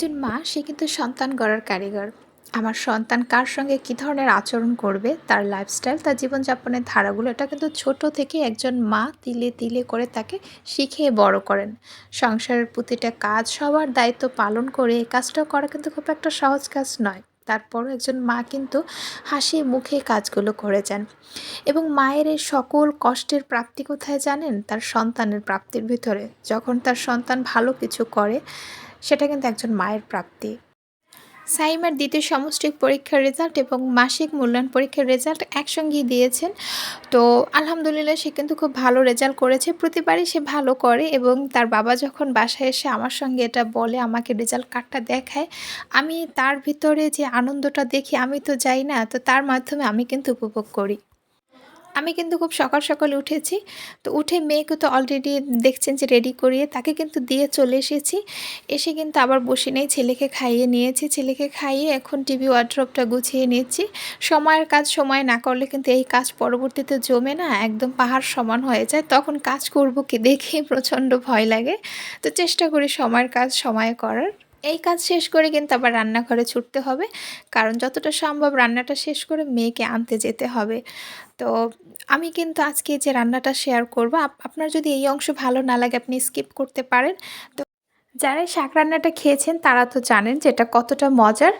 একজন মা, সে কিন্তু সন্তান গড়ার কারিগর। আমার সন্তান কার সঙ্গে কী ধরনের আচরণ করবে, তার লাইফস্টাইল তার জীবনযাপনের ধারাগুলো, এটা কিন্তু ছোট থেকে একজন মা তিলে তিলে করে তাকে শিখিয়ে বড় করেন। সংসারের প্রতিটা কাজ সবার দায়িত্ব পালন করে এই কাজটাও করা কিন্তু খুব একটা সহজ কাজ নয়। তারপরও একজন মা কিন্তু হাসি মুখে কাজগুলো করে যান। এবং মায়ের এই সকল কষ্টের প্রাপ্তি কোথায় জানেন? তার সন্তানের প্রাপ্তির ভিতরে। যখন তার সন্তান ভালো কিছু করে সেটা কিন্তু একজন মায়ের প্রাপ্তি। সাইমার দ্বিতীয় সমষ্টিক পরীক্ষার রেজাল্ট এবং মাসিক মূল্যায়ন পরীক্ষার রেজাল্ট একসঙ্গেই দিয়েছেন। তো আলহামদুলিল্লাহ সে কিন্তু খুব ভালো রেজাল্ট করেছে। প্রতিবারই সে ভালো করে এবং তার বাবা যখন বাসায় এসে আমার সঙ্গে এটা বলে, আমাকে রেজাল্ট কার্ডটা দেখায়, আমি তার ভিতরে যে আনন্দটা দেখি, আমি তো যাই না, তো তার মাধ্যমে আমি কিন্তু উপভোগ করি। আমি কিন্তু খুব সকাল সকাল উঠেছি। তো উঠে মেয়েকে তো অলরেডি দেখছেন যে রেডি করিয়ে তাকে কিন্তু দিয়ে চলে এসেছি। এসে কিন্তু আবার বসে নেই, ছেলেকে খাইয়ে নিয়েছি। ছেলেকে খাইয়ে এখন টিভি ওয়ার্ড্রপটা গুছিয়ে নিচ্ছি। সময়ের কাজ সময় না করলে কিন্তু এই কাজ পরবর্তীতে জমে না, একদম পাহাড় সমান হয়ে যায়। তখন কাজ করব কি দেখে প্রচণ্ড ভয় লাগে। তো চেষ্টা করি সময়ের কাজ সময়ে করার। এই কাজ শেষ করে কিন্তু আবার রান্নাঘরে ছুটতে হবে। কারণ যতটা সম্ভব রান্নাটা শেষ করে মেয়েকে আনতে যেতে হবে। তো আমি কিন্তু আজকে যে রান্নাটা শেয়ার করব আপনার যদি এই অংশ ভালো না লাগে, আপনি স্কিপ করতে পারেন। তো যারা শাক রান্নাটা খেয়েছেন, তারা তো জানেন যে এটা কতটা মজার।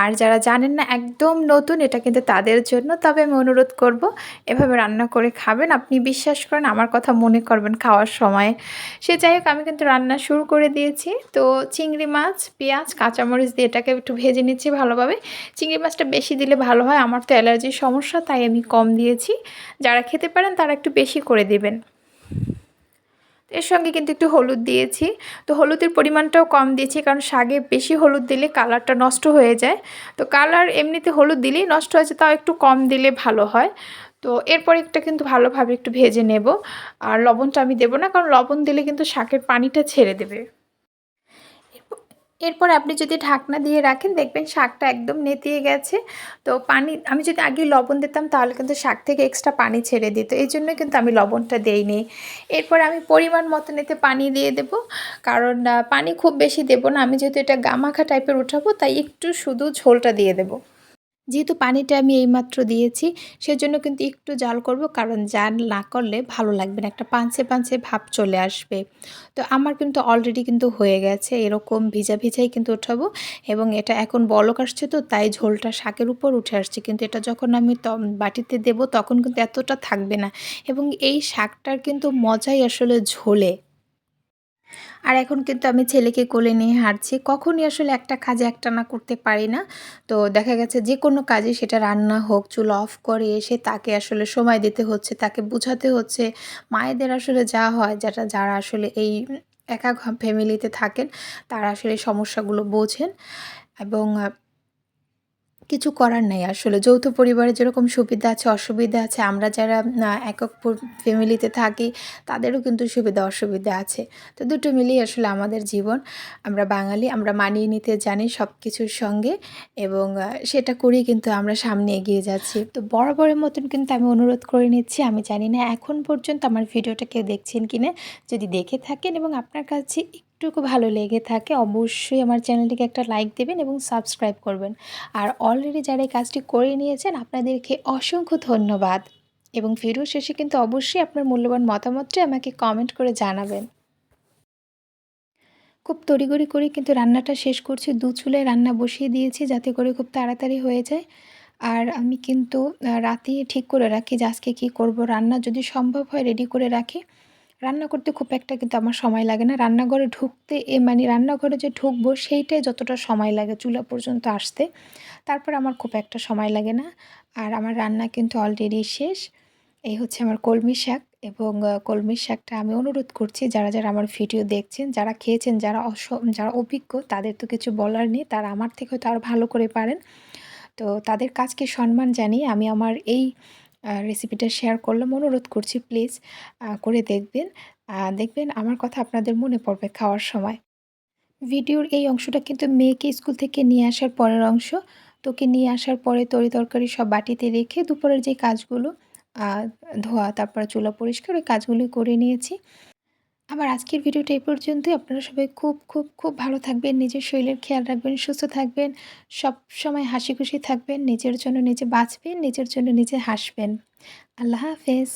আর যারা জানেন না, একদম নতুন, এটা কিন্তু তাদের জন্য। তবে আমি অনুরোধ করব, এভাবে রান্না করে খাবেন। আপনি বিশ্বাস করেন, আমার কথা মনে করবেন খাওয়ার সময়। সে যাই হোক, আমি কিন্তু রান্না শুরু করে দিয়েছি। তো চিংড়ি মাছ, পেঁয়াজ, কাঁচামরিচ দিয়ে এটাকে একটু ভেজে নিচ্ছি ভালোভাবে। চিংড়ি মাছটা বেশি দিলে ভালো হয়, আমার তো অ্যালার্জির সমস্যা, তাই আমি কম দিয়েছি। যারা খেতে পারেন, তারা একটু বেশি করে দেবেন। এর সঙ্গে কিন্তু একটু হলুদ দিয়েছি। তো হলুদের পরিমাণটাও কম দিয়েছি কারণ শাগে বেশি হলুদ দিলে কালারটা নষ্ট হয়ে যায়। তো কালার এমনিতে হলুদ দিলেই নষ্ট হয়েছে তাও একটু কম দিলে ভালো হয়। তো এরপর একটা কিন্তু ভালোভাবে একটু ভেজে নেব। আর লবণটা আমি দেবো না, কারণ লবণ দিলে কিন্তু শাকের পানিটা ছেড়ে দেবে। এরপর আপনি যদি ঢাকনা দিয়ে রাখেন, দেখবেন শাকটা একদম নেতিয়ে গেছে। তো পানি, আমি যদি আগে লবণ দিতাম, তাহলে কিন্তু শাক থেকে এক্সট্রা পানি ছেড়ে দিত। এই জন্য কিন্তু আমি লবণটা দেইনি। এরপর আমি পরিমাণ মতন এতে পানি দিয়ে দেব। কারণ পানি খুব বেশি দেব না। আমি যেহেতু এটা গামাখা টাইপের উঠাবো, তাই একটু শুধু ঝোলটা দিয়ে দেবো। যেহেতু পানিটা আমি এইমাত্র দিয়েছি, সেজন্য কিন্তু একটু জাল করব, কারণ জাল না করলে ভালো লাগবে না, একটা পাঞ্চে পাঞ্চে ভাব চলে আসবে। তো আমার কিন্তু অলরেডি কিন্তু হয়ে গেছে, এরকম ভিজা ভিজাই কিন্তু উঠাবো, এবং এটা এখন বলক আসছে তো, তাই ঝোলটা শাকের উপর উঠে আসছে, কিন্তু এটা যখন আমি বাটিতে দেব তখন কিন্তু এতটা থাকবে না, এবং এই শাকটার কিন্তু মজাই আসলে ঝোলে। আর এখন কিন্তু আমি ছেলেকে কোলে নিয়ে হাঁটছি। কখনই আসলে একটা কাজে একটা না করতে পারি না। তো দেখা গেছে যে কোনো কাজে সেটা রান্না হোক, চুল অফ করে এসে তাকে আসলে সময় দিতে হচ্ছে, তাকে বুঝাতে হচ্ছে। মায়েদের আসলে যা হয়, যেটা যারা আসলে এই একা ফ্যামিলিতে থাকেন, তারা আসলে সমস্যাগুলো বোঝেন। এবং কিছু করার নেই আসলে। যৌথ পরিবারে যেরকম সুবিধা আছে, অসুবিধা আছে, আমরা যারা একক ফ্যামিলিতে থাকি, তাদেরও কিন্তু সুবিধা, অসুবিধা আছে। তো দুটো মিলিয়ে আসলে আমাদের জীবন। আমরা বাঙালি, আমরা মানিয়ে নিতে জানি সব কিছুর সঙ্গে এবং সেটা করেই কিন্তু আমরা সামনে এগিয়ে যাচ্ছি। তো বরাবরের মতন কিন্তু আমি অনুরোধ করে নিচ্ছি, আমি জানি না এখন পর্যন্ত আমার ভিডিওটা কেউ দেখছেন কিনা, যদি দেখে থাকেন এবং আপনার কাছে একটুকু ভালো লেগে থাকে, অবশ্যই আমার চ্যানেলটিকে একটা লাইক দেবেন এবং সাবস্ক্রাইব করবেন। আর অলরেডি যারা এই কাজটি করে নিয়েছেন, আপনাদেরকে অসংখ্য ধন্যবাদ। এবং ভিডিও শেষে কিন্তু অবশ্যই আপনার মূল্যবান মতামতটি আমাকে কমেন্ট করে জানাবেন। খুব তড়িগড়ি করে কিন্তু রান্নাটা শেষ করছি, দু চুলায় রান্না বসিয়ে দিয়েছি যাতে করে খুব তাড়াতাড়ি হয়ে যায়। আর আমি কিন্তু রাতে ঠিক করে রাখি যে আজকে কী করব। রান্না যদি সম্ভব হয় রেডি করে রাখি। রান্না করতে খুব একটা কিন্তু আমার সময় লাগে না। রান্নাঘরে ঢুকতে এ মানে রান্নাঘরে যে ঢুকবো সেইটাই যতটা সময় লাগে চুলা পর্যন্ত আসতে। তারপর আমার খুব একটা সময় লাগে না। আর আমার রান্না কিন্তু অলরেডি শেষ। এই হচ্ছে আমার কলমি শাক এবং কলমি শাকটা আমি অনুরোধ করছি যারা যারা আমার ভিডিও দেখছেন, যারা খেয়েছেন, যারা অস, যারা অভিজ্ঞ, তাদের তো কিছু বলার নেই। তারা আমার থেকে হয়তো আরও ভালো করে পারেন। তো তাদের কাজকে সম্মান জানিয়ে আমি আমার এই রেসিপিটা শেয়ার করলাম, অনুরোধ করছি প্লিজ করে দেখবেন। দেখবেন আমার কথা আপনাদের মনে পড়বে খাওয়ার সময়। ভিডিওর এই অংশটা কিন্তু মেয়েকে স্কুল থেকে নিয়ে আসার পরের অংশ। তোকে নিয়ে আসার পরে তরি তরকারি সব বাটিতে রেখে দুপুরের যে কাজগুলো ধোয়া, তারপরে চুলা পরিষ্কার, ওই কাজগুলো করে নিয়েছি। আমার আজকের ভিডিওটা এই পর্যন্তই আপনারা সবাই খুব খুব খুব ভালো থাকবেন, নিজের শরীরের খেয়াল রাখবেন, সুস্থ থাকবেন, সব সময় হাসি খুশি থাকবেন, নিজের জন্য নিজে বাঁচবেন, নিজের জন্য নিজে হাসবেন। আল্লাহ হাফেজ।